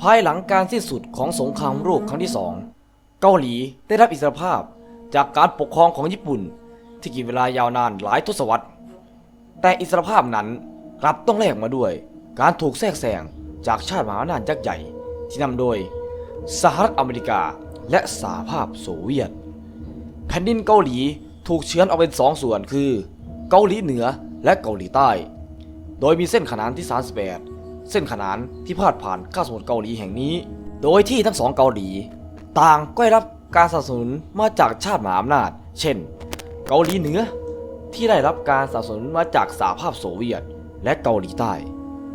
ภายหลังการสิ้นสุดของสงครามโลกครั้งที่สองเกาหลีได้รับอิสรภาพจากการปกครองของญี่ปุ่น ที่กินเวลายาวนานหลายทศวรรษ แต่อิสรภาพนั้นกลับต้องแลกมาด้วย การถูกแทรกแซงจากชาติมหาอำนาจยักษ์ใหญ่ ที่นำโดยสหรัฐอเมริกาและสหภาพโซเวียต แผ่นดินเกาหลีถูกเฉือนออกเป็นสองส่วนคือ เกาหลีเหนือและเกาหลีใต้ โดยมีเส้นขนานที่38 เส้นขนานที่พาดผ่านข้าสมุทรเกาหลีแห่งนี้ โดยที่ทั้งสองเกาหลี ต่างก็ได้รับการสนับสนุนมาจากชาติมหาอำนาจ เช่น เกาหลีเหนือที่ได้รับการสนับสนุนมาจากสหภาพโซเวียต และเกาหลีใต้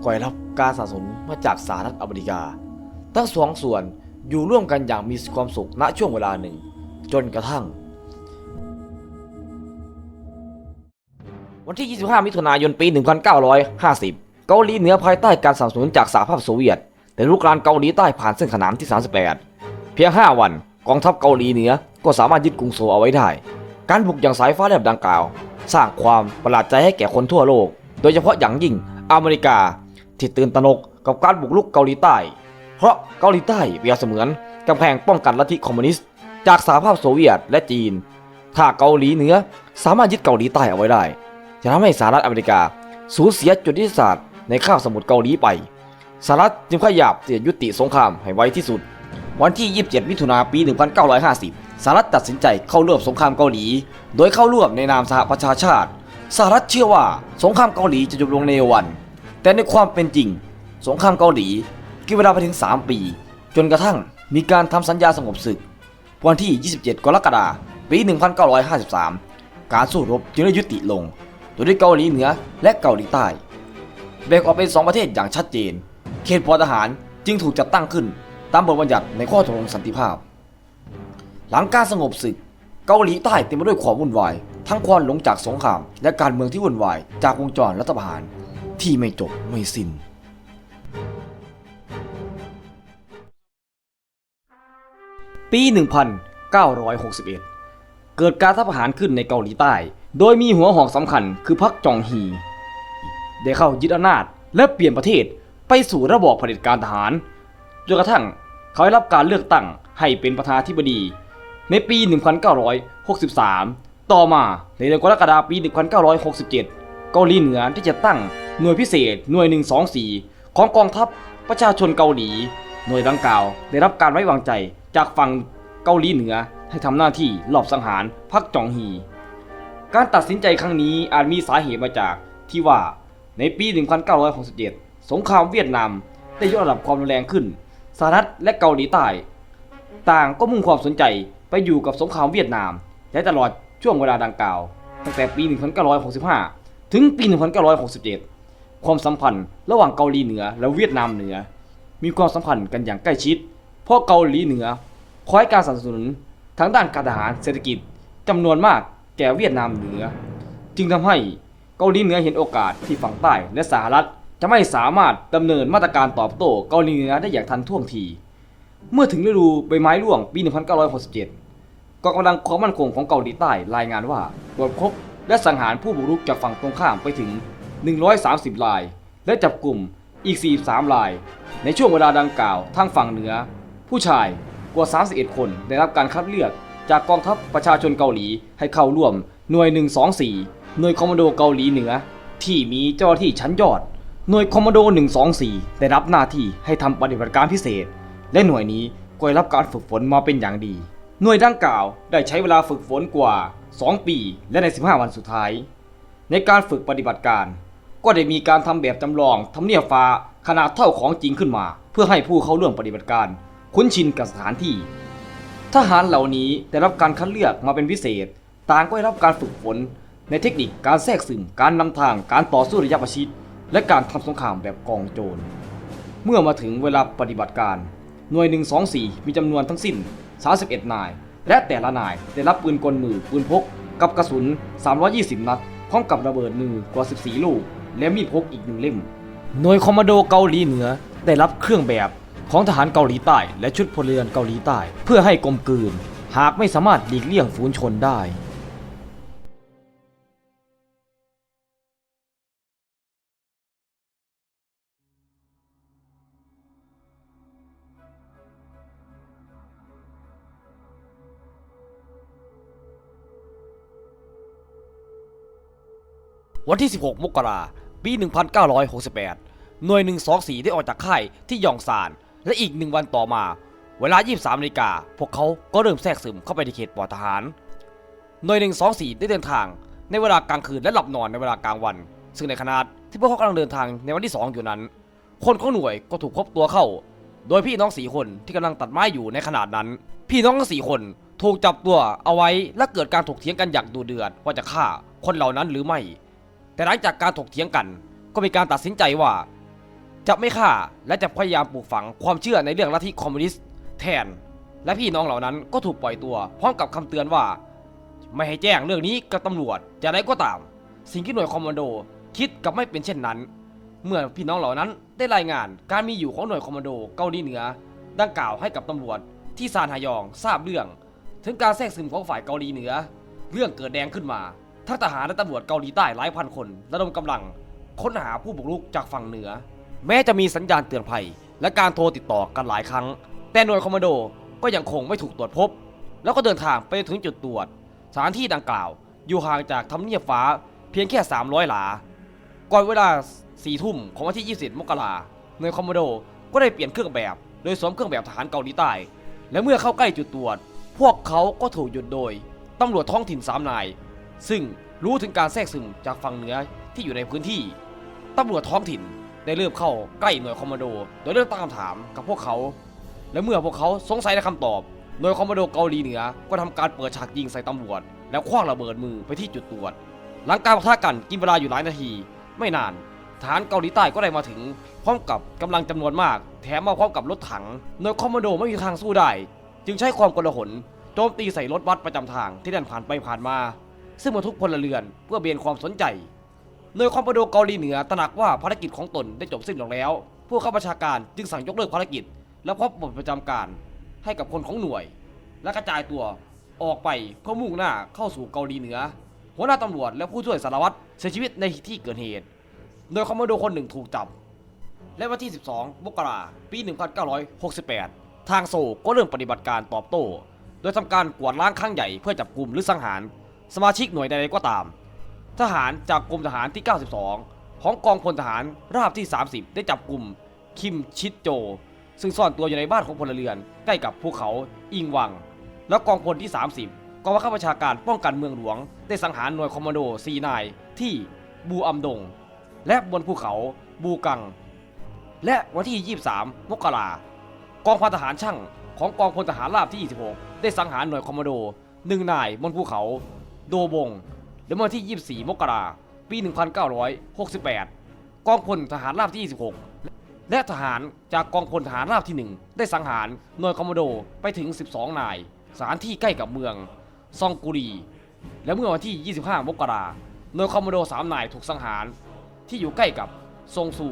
ก็ได้รับการสนับสนุนมาจากสหรัฐอเมริกา ทั้งสองส่วนอยู่ร่วมกันอย่างมีความสุขณช่วงเวลาหนึ่ง จนกระทั่ง วันที่ 25 มิถุนายน ปี 1950 เกาหลีเหนือภายใต้การสนับสนุนจากสหภาพโซเวียตได้ลุกรานเกาหลีใต้ผ่านเส้นขนานที่ 38 เพียง 5 วันกองทัพเกาหลีเหนือก็สามารถยึดกรุงโซลเอาไว้ได้ การบุกอย่างสายฟ้าแลบดังกล่าว สร้างความประหลาดใจให้แก่คนทั่วโลก โดยเฉพาะอย่างยิ่งอเมริกา ที่ตื่นตระหนกกับการบุกรุกเกาหลีใต้ เพราะเกาหลีใต้เปรียบเสมือนกำแพงป้องกันลัทธิคอมมิวนิสต์จากสหภาพโซเวียตและจีน ถ้าเกาหลีเหนือสามารถยึดเกาหลีใต้เอาไว้ได้ จะทำให้สหรัฐอเมริกาสูญเสียจุดยุทธศาสตร์ ในข้าวสมุทรเกาหลีไปสหรัฐจึงพยายามที่จะยุติสงครามให้ไวที่สุด วันที่ 27 มิถุนายนปี 1950 สหรัฐตัดสินใจเข้าร่วมสงครามเกาหลี โดยเข้าร่วมในนามสหประชาชาติ สหรัฐเชื่อว่าสงครามเกาหลีจะจบลงในวัน แต่ในความเป็นจริง สงครามเกาหลีกินเวลาไปถึง 3 ปี จนกระทั่งมีการทำสัญญาสงบศึก วันที่ 27 กรกฎาคม ปี 1953 การสู้รบจึงได้ยุติลง โดยที่เกาหลีเหนือและเกาหลีใต้ แบ่งออกเป็นสองประเทศอย่างชัดเจน เขตพอทหารจึงถูกจัดตั้งขึ้น ตามบทบัญญัติในข้อตกลงสันติภาพ หลังการสงบศึก เกาหลีใต้เต็มไปด้วยความวุ่นวาย ทั้งความหลงจากสงคราม และการเมืองที่วุ่นวาย จากวงจรรัฐประหารที่ไม่จบไม่สิ้นปี 1961 เกิดการรัฐประหารขึ้นในเกาหลีใต้ โดยมีหัวหอกสำคัญคือพรรคจองฮี ได้เข้ายึดอำนาจ และเปลี่ยนประเทศไปสู่ระบอบเผด็จการทหารจนกระทั่งเขาได้รับการเลือกตั้งให้เป็นประธานาธิบดี ในปี 1963 ต่อมาในเดือนกรกฎาคมปี 1967 เกาหลีเหนือได้จะตั้งหน่วยพิเศษหน่วย 124 ของกองทัพประชาชนเกาหลี หน่วยดังกล่าว ได้รับการไว้วางใจจากฝั่งเกาหลีเหนือให้ทำหน้าที่หลอบสังหารพรรคจองฮี การตัดสินใจครั้งนี้อาจมีสาเหตุมาจากที่ว่า ในปี 1967 สงครามเวียดนามได้ยกระดับความรุนแรงขึ้น สหรัฐและเกาหลีใต้ ต่างก็มุ่งความสนใจไปอยู่กับสงครามเวียดนาม และตลอดช่วงเวลาดังกล่าว ตั้งแต่ปี 1965 ถึงปี 1967 ความสัมพันธ์ระหว่างเกาหลีเหนือและเวียดนามเหนือ มีความสัมพันธ์กันอย่างใกล้ชิด เพราะเกาหลีเหนือคอยการสนับสนุนทั้งด้านการทหารเศรษฐกิจจำนวนมากแก่เวียดนามเหนือ จึงทำให้ กาหลีเหนือเห็นโอกาสที่ฝั่งใต้และสหรัฐจะไม่สามารถดำเนินมาตรการตอบโต้เกาหลีเหนือได้อย่างทันท่วงที เมื่อถึงฤดูใบไม้ร่วงปี 1967กองกำลังความมั่นคงของเกาหลีใต้รายงานว่าตรวจพบและสังหารผู้บุกรุกจากฝั่งตรงข้ามไปถึง 130ราย และจับกลุ่มอีก 43ราย ในช่วงเวลาดังกล่าวทางฝั่งเหนือ ผู้ชายกว่า 31 คนได้รับการคัดเลือกจากกองทัพประชาชนเกาหลีให้เข้าร่วมหน่วย 124 หน่วยคอมมานโดเกาหลีเหนือ ที่มีเจ้าที่ชั้นยอด หน่วยคอมมานโด 124 ได้รับหน้าที่ให้ทำปฏิบัติการพิเศษ และหน่วยนี้ก็ได้รับการฝึกฝนมาเป็นอย่างดี หน่วยดังกล่าวได้ใช้เวลาฝึกฝนกว่า 2 ปี และใน 15 วันสุดท้าย ในการฝึกปฏิบัติการ ก็ได้มีการทำแบบจำลองทำเนียบฟ้าขนาดเท่าของจริงขึ้นมา เพื่อให้ผู้เข้าร่วมปฏิบัติการคุ้นชินกับสถานที่ ทหารเหล่านี้ได้รับการคัดเลือกมาเป็นพิเศษ ต่างก็ได้รับการฝึกฝน ในเทคนิคการแทรกซึมการนำทางการต่อสู้ระยะประชิดและการทำสงครามแบบกองโจร เมื่อมาถึงเวลาปฏิบัติการ หน่วย 124 มีจำนวนทั้งสิ้น 31 นาย และแต่ละนายได้รับปืนกลมือปืนพก กับกระสุน 320 นัดพร้อมกับระเบิดมือกว่า 14 ลูก และมีดพกอีกหนึ่งเล่ม หน่วยคอมมานโดเกาหลีเหนือได้รับเครื่องแบบของทหารเกาหลีใต้ และชุดพลเรือนเกาหลีใต้ เพื่อให้กลมกลืน หากไม่สามารถหลีกเลี่ยงฝูงชนได้ วันที่ 16 มกราปี 1968 หน่วย 124 ได้ออกจากค่ายที่ยองซาน และอีกหนึ่งวันต่อมา เวลา 23นาฬิกาพวกเขาก็เริ่มแทรกซึมเข้าไปในเขตปอทหาร หน่วย 124 ได้เดินทางในเวลากลางคืนและหลับนอนในเวลากลางวัน ซึ่งในขณะที่พวกเขากำลังเดินทางในวันที่ 2 อยู่นั้น คนของหน่วยก็ถูกพบตัวเข้า โดยพี่น้องสี่คนที่กำลังตัดไม้อยู่ในขนาดนั้น พี่น้องทั้งสี่คนถูกจับตัวเอาไว้และเกิดการถกเถียงกันอย่างดูเดือดว่าจะฆ่าคนเหล่านั้นหรือไม่ แต่หลังจากการถกเถียงกัน ก็มีการตัดสินใจว่า จะไม่ฆ่าและจะพยายามปลูกฝังความเชื่อในเรื่องลัทธิคอมมิวนิสต์แทน และพี่น้องเหล่านั้นก็ถูกปล่อยตัว พร้อมกับคำเตือนว่า ไม่ให้แจ้งเรื่องนี้กับตำรวจจะไรก็ตาม สิ่งที่หน่วยคอมมานโดคิดกับไม่เป็นเช่นนั้น เมื่อพี่น้องเหล่านั้นได้รายงานการมีอยู่ของหน่วยคอมมานโดเกาหลีเหนือ ดังกล่าวให้กับตำรวจที่ซานฮายองทราบเรื่อง ถึงการแทรกซึมของฝ่ายเกาหลีเหนือ เรื่องเกิดแดงขึ้นมา ทั้งทหารและตำรวจเกาหลีใต้หลายพันคนระดมกำลัง ค้นหาผู้บุกรุกจากฝั่งเหนือ แม้จะมีสัญญาณเตือนภัย และการโทรติดต่อกันหลายครั้ง แต่หน่วยคอมมานโดก็ยังคงไม่ถูกตรวจพบ แล้วก็เดินทางไปถึงจุดตรวจ สถานที่ดังกล่าว อยู่ห่างจากทำเนียบฟ้าเพียงแค่ 300 หลา ก่อนเวลา4ทุ่มของวันที่ 20 มกราหน่วยคอมมานโดก็ได้เปลี่ยนเครื่องแบบ โดยสวมเครื่องแบบทหารเกาหลีใต้ และเมื่อเข้าใกล้จุดตรวจ พวกเขาก็ถูกหยุดโดยตำรวจท้องถิ่นสามนาย ซึ่งรู้ถึงการแทรกซึมจากฝั่งเหนือที่อยู่ในพื้นที่ตำรวจท้องถิ่นได้เริ่มเข้าใกล้หน่วยคอมมานโด โดยเริ่มตั้งคำถามกับพวกเขา และเมื่อพวกเขาสงสัยในคำตอบ หน่วยคอมมานโดเกาหลีเหนือก็ทำการเปิดฉากยิงใส่ตำรวจ แล้วคว้างระเบิดมือไปที่จุดตรวจ หลังการปะทะกันกินเวลาอยู่หลายนาที ไม่นานทหารเกาหลีใต้ก็ได้มาถึง พร้อมกับกำลังจำนวนมาก แถมมาพร้อมกับรถถังหน่วยคอมมานโดไม่มีทางสู้ได้ จึงใช้ความกลหนโจมตีใส่รถบัสประจำทางที่เดินผ่านไปผ่านมา ซึ่งบรรทุกพลเรือนเพื่อเบียนความสนใจโดยคอมมานโดเกาหลีเหนือตระหนักว่าภารกิจของตนได้จบสิ้นลงแล้ว ผู้ข้าราชาการจึงสั่งยกเลิกภารกิจ และพบบทประจำการให้กับคนของหน่วย และกระจายตัวออกไปเพื่อมุ่งหน้าเข้าสู่เกาหลีเหนือ หัวหน้าตำรวจและผู้ช่วยสารวัตรเสียชีวิตในที่เกิดเหตุ โดยคอมมานโดคนหนึ่งถูกจับ และวันที่ 12 มกราปี 1968 ทางโซก็เริ่มปฏิบัติการตอบโต้ โดยทำการกวาดล้างครั้งใหญ่เพื่อจับกลุ่มหรือสังหาร สมาชิกหน่วยใดๆก็ตาม ทหารจากกรมทหารที่ 92 ของกองพลทหารราบที่ 30 ได้จับกลุ่มคิมชิดโจ ซึ่งซ่อนตัวอยู่ในบ้านของพลเรือนใกล้กับภูเขาอิงวัง และกองพลที่ 30กองบังคับบัญชาการป้องกันเมืองหลวง ได้สังหารหน่วยคอมมานโดซีนายที่บูอัมดง และบนภูเขาบูกัง และวันที่ 23 มกรากองพันทหารช่างของกองพลทหารราบที่ 26 ได้สังหารหน่วยคอมมานโดหนึ่งนายบนภูเขา โดบงและเมื่อวันที่ 24 มกราปี 1968 กองพลทหารราบที่ 26 และทหารจากกองพลทหารราบที่ 1 ได้สังหารหน่วยคอมมโดไปถึง 12 นาย สถานที่ใกล้กับเมืองซองกุรี และเมื่อวันที่ 25 มกราหน่วยคอมมโด 3 นายถูกสังหาร ที่อยู่ใกล้กับซงซู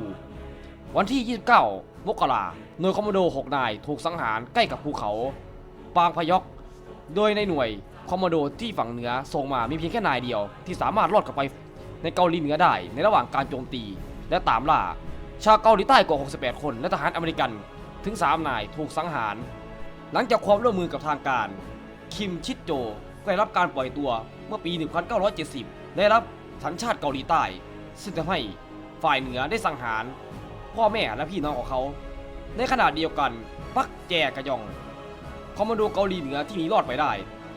วันที่ 29 มกราหน่วยคอมมโด 6 นายถูกสังหารใกล้กับภูเขา ปางพยอก โดยในหน่วยคอมมานโดที่ฝั่งเหนือส่งมามีเพียงแค่นายเดียว ที่สามารถรอดกลับไปในเกาหลีเหนือได้ ในระหว่างการโจมตี และตามล่า ชาวเกาหลีใต้กว่า 68 คน และทหารอเมริกันถึง 3 นายถูกสังหาร หลังจากความร่วมมือกับทางการ คิมชิดโจได้รับการปล่อยตัวเมื่อปี 1970 ได้รับสัญชาติเกาหลีใต้ ซึ่งทำให้ฝ่ายเหนือได้สังหาร พ่อแม่และพี่น้องของเขา ในขณะเดียวกัน ปักแจกระยอง คอมมานโดเกาหลีเหนือที่หนีรอดไปได้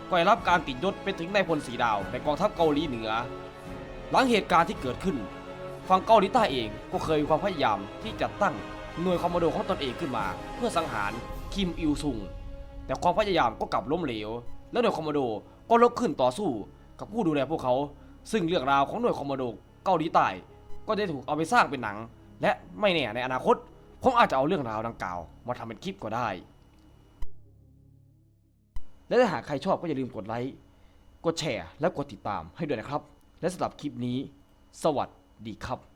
ก็ได้รับการติดยศเป็นถึงนายพลสีดาวในกองทัพเกาหลีเหนือ หลังเหตุการณ์ที่เกิดขึ้นฝั่งเกาหลีใต้เองก็เคยมีความพยายามที่จะตั้งหน่วยคอมมานโดของตนเองขึ้นมา เพื่อสังหารคิมอิลซุง แต่ความพยายามก็กลับล้มเหลว และหน่วยคอมมานโดก็ลุกขึ้นต่อสู้กับผู้ดูแลพวกเขา ซึ่งเรื่องราวของหน่วยคอมมานโดเกาหลีใต้ก็ได้ถูกเอาไปสร้างเป็นหนัง และไม่แน่ในอนาคตผมอาจจะเอาเรื่องราวดังกล่าว มาทำเป็นคลิปก็ได้ และถ้าหากใครชอบก็อย่าลืมกดไลค์ กดแชร์ และกดติดตามให้ด้วยนะครับ และสำหรับคลิปนี้ สวัสดีครับ